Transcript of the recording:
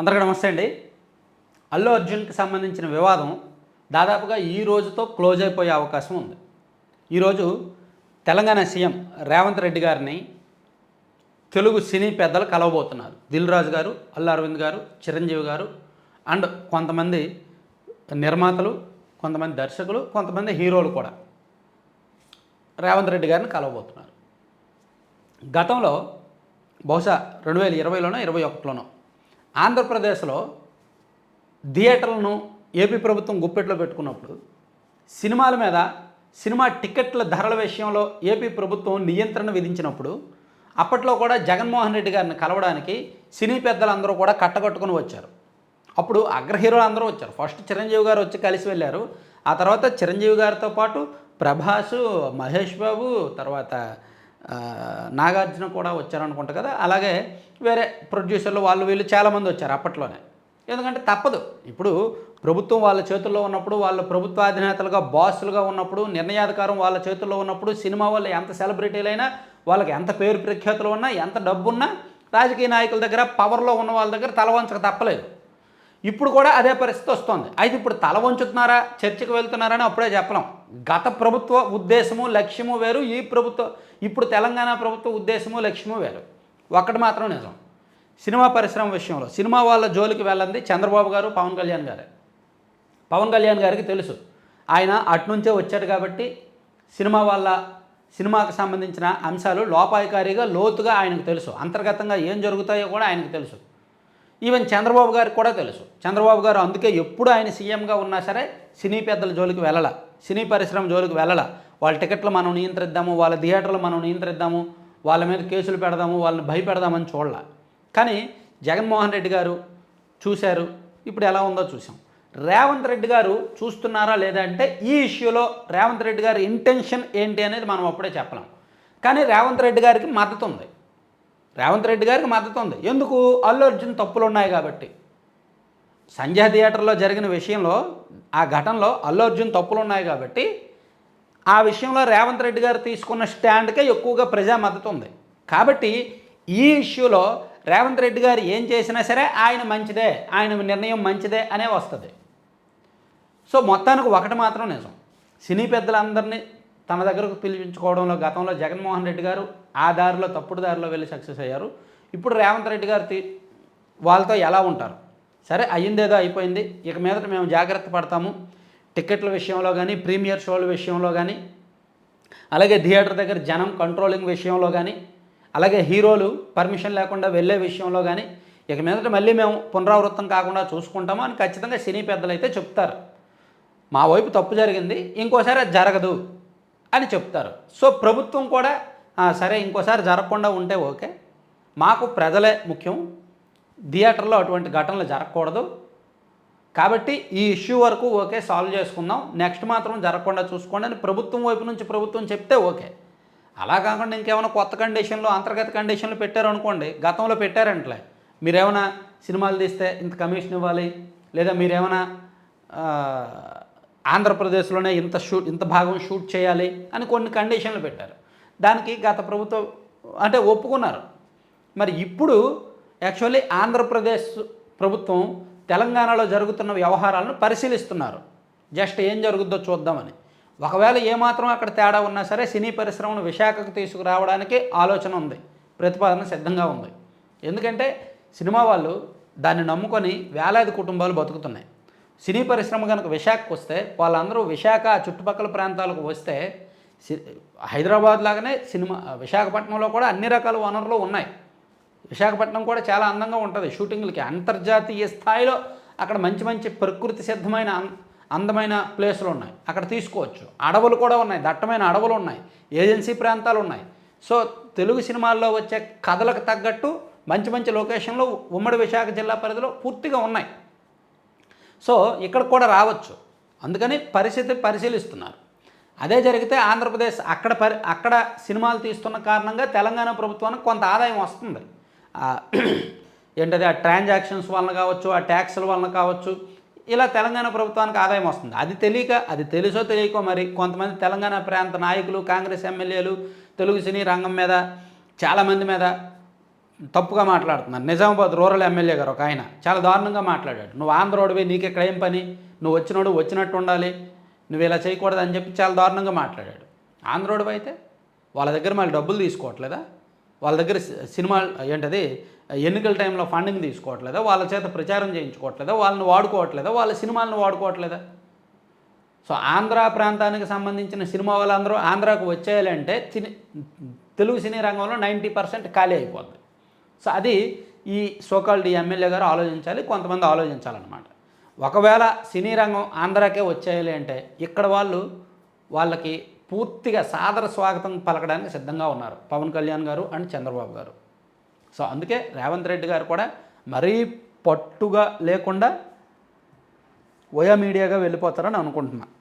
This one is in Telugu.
అందరికీ నమస్తే అండి. అల్లు అర్జున్కి సంబంధించిన వివాదం దాదాపుగా ఈ రోజుతో క్లోజ్ అయిపోయే అవకాశం ఉంది. ఈరోజు తెలంగాణ సీఎం రేవంత్ రెడ్డి గారిని తెలుగు సినీ పెద్దలు కలవబోతున్నారు. దిల్ రాజు గారు అల్లు అరవింద్ గారు చిరంజీవి గారు అండ్ కొంతమంది నిర్మాతలు కొంతమంది దర్శకులు కొంతమంది హీరోలు కూడా రేవంత్ రెడ్డి గారిని కలవబోతున్నారు. గతంలో బహుశా రెండు వేల ఇరవైలోనో ఇరవై ఒకటిలోనో ఆంధ్రప్రదేశ్లో థియేటర్లను ఏపీ ప్రభుత్వం గుప్పెట్లో పెట్టుకున్నప్పుడు సినిమాల మీద సినిమా టికెట్ల ధరల విషయంలో ఏపీ ప్రభుత్వం నియంత్రణ విధించినప్పుడు అప్పట్లో కూడా జగన్మోహన్ రెడ్డి గారిని కలవడానికి సినీ పెద్దలందరూ కూడా కట్టగట్టుకుని వచ్చారు. అప్పుడు అగ్ర హీరోలు అందరూ వచ్చారు. ఫస్ట్ చిరంజీవి గారు వచ్చి కలిసి వెళ్ళారు. ఆ తర్వాత చిరంజీవి గారితో పాటు ప్రభాసు మహేష్ బాబు తర్వాత నాగార్జున కూడా వచ్చారనుకుంటా కదా. అలాగే వేరే ప్రొడ్యూసర్లు వాళ్ళు వీళ్ళు చాలామంది వచ్చారు అప్పట్లోనే. ఎందుకంటే తప్పదు. ఇప్పుడు ప్రభుత్వం వాళ్ళ చేతుల్లో ఉన్నప్పుడు వాళ్ళ ప్రభుత్వ అధినేతలుగా బాసులుగా ఉన్నప్పుడు నిర్ణయాధికారం వాళ్ళ చేతుల్లో ఉన్నప్పుడు సినిమా వాళ్ళు ఎంత సెలబ్రిటీలైనా వాళ్ళకి ఎంత పేరు ప్రఖ్యాతులు ఉన్నా ఎంత డబ్బున్నా రాజకీయ నాయకుల దగ్గర పవర్లో ఉన్న వాళ్ళ దగ్గర తలవంచక తప్పలేదు. ఇప్పుడు కూడా అదే పరిస్థితి వస్తుంది. అయితే ఇప్పుడు తల వంచుతున్నారా చర్చకు వెళ్తున్నారని అప్పుడే చెప్పలేం. గత ప్రభుత్వ ఉద్దేశము లక్ష్యము వేరు ఈ ప్రభుత్వ ఇప్పుడు తెలంగాణ ప్రభుత్వ ఉద్దేశము లక్ష్యము వేరు. ఒక్కటి మాత్రం నిజం. సినిమా పరిశ్రమ విషయంలో సినిమా వాళ్ళ జోలికి వెళ్ళంది చంద్రబాబు గారు పవన్ కళ్యాణ్ గారే. పవన్ కళ్యాణ్ గారికి తెలుసు. ఆయన అటునుంచే వచ్చాడు కాబట్టి సినిమా వాళ్ళ సినిమాకు సంబంధించిన అంశాలు లోపాయికారిగా లోతుగా ఆయనకు తెలుసు. అంతర్గతంగా ఏం జరుగుతాయో కూడా ఆయనకు తెలుసు. ఈవెన్ చంద్రబాబు గారికి కూడా తెలుసు. చంద్రబాబు గారు అందుకే ఎప్పుడు ఆయన సీఎంగా ఉన్నా సరే సినీ పెద్దల జోలికి వెళ్ళాల. సినీ పరిశ్రమ జోలికి వెళ్ళాల. వాళ్ళ టికెట్లు మనం నియంత్రిద్దాము వాళ్ళ థియేటర్లు మనం నియంత్రిద్దాము వాళ్ళ మీద కేసులు పెడదాము వాళ్ళని భయపెడదామని చూడాల. కానీ జగన్మోహన్ రెడ్డి గారు చూశారు. ఇప్పుడు ఎలా ఉందో చూసాం రేవంత్ రెడ్డి గారు చూస్తున్నారా లేదా అంటే ఈ ఇష్యూలో రేవంత్ రెడ్డి గారి ఇంటెన్షన్ ఏంటి అనేది మనం అప్పుడే చెప్పలేం. కానీ రేవంత్ రెడ్డి గారికి మద్దతు ఉంది. రేవంత్ రెడ్డి గారికి మద్దతు ఉంది. ఎందుకు? అల్లు అర్జున్ తప్పులు ఉన్నాయి కాబట్టి. సంజయ్ థియేటర్లో జరిగిన విషయంలో ఆ ఘటనలో అల్లు అర్జున్ తప్పులు ఉన్నాయి కాబట్టి ఆ విషయంలో రేవంత్ రెడ్డి గారు తీసుకున్న స్టాండ్కే ఎక్కువగా ప్రజా మద్దతు ఉంది. కాబట్టి ఈ ఇష్యూలో రేవంత్ రెడ్డి గారు ఏం చేసినా సరే ఆయన మంచిదే ఆయన నిర్ణయం మంచిదే అనే వస్తుంది. సో మొత్తానికి ఒకటి మాత్రం నిజం. సినీ పెద్దలందరినీ తన దగ్గరకు పిలిపించుకోవడంలో గతంలో జగన్మోహన్ రెడ్డి గారు ఆ దారిలో తప్పుడు దారిలో వెళ్ళి సక్సెస్ అయ్యారు. ఇప్పుడు రేవంత్ రెడ్డి గారు వాళ్ళతో ఎలా ఉంటారు? సరే అయ్యిందేదో అయిపోయింది. ఇక మీదట మేము జాగ్రత్త పడతాము. టికెట్ల విషయంలో కానీ ప్రీమియర్ షోల విషయంలో కానీ అలాగే థియేటర్ దగ్గర జనం కంట్రోలింగ్ విషయంలో కానీ అలాగే హీరోలు పర్మిషన్ లేకుండా వెళ్ళే విషయంలో కానీ ఇక మీదట మళ్ళీ మేము పునరావృతం కాకుండా చూసుకుంటాము అని ఖచ్చితంగా సినీ పెద్దలు అయితే చెప్తారు. మా వైపు తప్పు జరిగింది ఇంకోసారి అది జరగదు. అని చెప్తారు. సో ప్రభుత్వం కూడా సరే ఇంకోసారి జరగకుండా ఉంటే ఓకే. మాకు ప్రజలే ముఖ్యం. థియేటర్లో అటువంటి ఘటనలు జరగకూడదు. కాబట్టి ఈ ఇష్యూ వరకు ఓకే సాల్వ్ చేసుకుందాం. నెక్స్ట్ మాత్రం జరగకుండా చూసుకోండి అని ప్రభుత్వం వైపు నుంచి ప్రభుత్వం చెప్తే ఓకే. అలా కాకుండా ఇంకేమైనా కొత్త కండిషన్లు అంతర్గత కండిషన్లు పెట్టారనుకోండి గతంలో పెట్టారంటలే. మీరేమైనా సినిమాలు తీస్తే ఇంత కమిషన్ ఇవ్వాలి? లేదా మీరేమైనా ఆంధ్రప్రదేశ్లోనే ఇంత షూట్ ఇంత భాగం షూట్ చేయాలి అని కొన్ని కండిషన్లు పెట్టారు. దానికి గత ప్రభుత్వం అంటే ఒప్పుకున్నారు. మరి ఇప్పుడు యాక్చువల్లీ ఆంధ్రప్రదేశ్ ప్రభుత్వం తెలంగాణలో జరుగుతున్న వ్యవహారాలను పరిశీలిస్తున్నారు. జస్ట్ ఏం జరుగుద్దో చూద్దామని. ఒకవేళ ఏమాత్రం అక్కడ తేడా ఉన్నా సరే సినీ పరిశ్రమను విశాఖకు తీసుకురావడానికి ఆలోచన ఉంది. ప్రతిపాదన సిద్ధంగా ఉంది. ఎందుకంటే సినిమా వాళ్ళు దాన్ని నమ్ముకొని వేలాది కుటుంబాలు బతుకుతున్నాయి. సినీ పరిశ్రమ కనుక విశాఖకు వస్తే వాళ్ళందరూ విశాఖ చుట్టుపక్కల ప్రాంతాలకు వస్తే సి- హైదరాబాద్ లాగానే సినిమా విశాఖపట్నంలో కూడా అన్ని రకాల వనరులు ఉన్నాయి. విశాఖపట్నం కూడా చాలా అందంగా ఉంటుంది. షూటింగ్లకి అంతర్జాతీయ స్థాయిలో అక్కడ మంచి మంచి ప్రకృతి సిద్ధమైన అందమైన ప్లేసులు ఉన్నాయి. అక్కడ తీసుకోవచ్చు. అడవులు కూడా ఉన్నాయి. దట్టమైన అడవులు ఉన్నాయి. ఏజెన్సీ ప్రాంతాలు ఉన్నాయి. సో తెలుగు సినిమాల్లో వచ్చే కథలకు తగ్గట్టు మంచి మంచి లొకేషన్లు ఉమ్మడి విశాఖ జిల్లా పరిధిలో పూర్తిగా ఉన్నాయి. సో ఇక్కడ కూడా రావచ్చు. అందుకని పరిస్థితి పరిశీలిస్తున్నారు. అదే జరిగితే ఆంధ్రప్రదేశ్ అక్కడ పరి అక్కడ సినిమాలు తీస్తున్న కారణంగా తెలంగాణ ప్రభుత్వానికి కొంత ఆదాయం వస్తుంది. ఏంటది? ఆ ట్రాన్సాక్షన్స్ వలన కావచ్చు ఆ ట్యాక్స్ల వలన కావచ్చు ఇలా తెలంగాణ ప్రభుత్వానికి ఆదాయం వస్తుంది. అది తెలియక అది తెలుసో తెలియకో మరి కొంతమంది తెలంగాణ ప్రాంత నాయకులు కాంగ్రెస్ ఎమ్మెల్యేలు తెలుగు సినీ రంగం మీద చాలామంది మీద తప్పుగా మాట్లాడుతున్నారు నిజామాబాద్ రూరల్ ఎమ్మెల్యే గారు ఒక ఆయన. చాలా దారుణంగా మాట్లాడాడు. నువ్వు ఆంధ్రోడివి నీకు ఇక్కడ ఏం పని? నువ్వు వచ్చినోడు వచ్చినట్టు ఉండాలి. నువ్వు ఇలా చేయకూడదు అని చెప్పి చాలా దారుణంగా మాట్లాడాడు. ఆంధ్రోడివి అయితే వాళ్ళ దగ్గర మళ్ళీ డబ్బులు తీసుకోవట్లేదా? వాళ్ళ దగ్గర సినిమా ఏంటది? ఎన్నికల టైంలో ఫండింగ్ తీసుకోవట్లేదా? వాళ్ళ చేత ప్రచారం చేయించుకోవట్లేదా? వాళ్ళని వాడుకోవట్లేదా? వాళ్ళ సినిమాలను వాడుకోవట్లేదా? సో ఆంధ్ర ప్రాంతానికి సంబంధించిన సినిమా వాళ్ళందరూ ఆంధ్రాకు వచ్చేయాలంటే సినీ తెలుగు సినీ రంగంలో నైంటీ పర్సెంట్ ఖాళీ అయిపోద్ది. సో అది ఈ సోకాల్డ్ ఎమ్మెల్యే గారు ఆలోచించాలి కొంతమంది ఆలోచించాలన్నమాట. ఒకవేళ సినీ రంగం ఆంధ్రాకే వచ్చేయాలి అంటే ఇక్కడ వాళ్ళు వాళ్ళకి పూర్తిగా సాదర స్వాగతం పలకడానికి సిద్ధంగా ఉన్నారు పవన్ కళ్యాణ్ గారు అండ్ చంద్రబాబు గారు. సో అందుకే రేవంత్ రెడ్డి గారు కూడా మరీ పట్టుగా లేకుండా ఓయా మీడియాగా వెళ్ళిపోతారని అనుకుంటున్నాను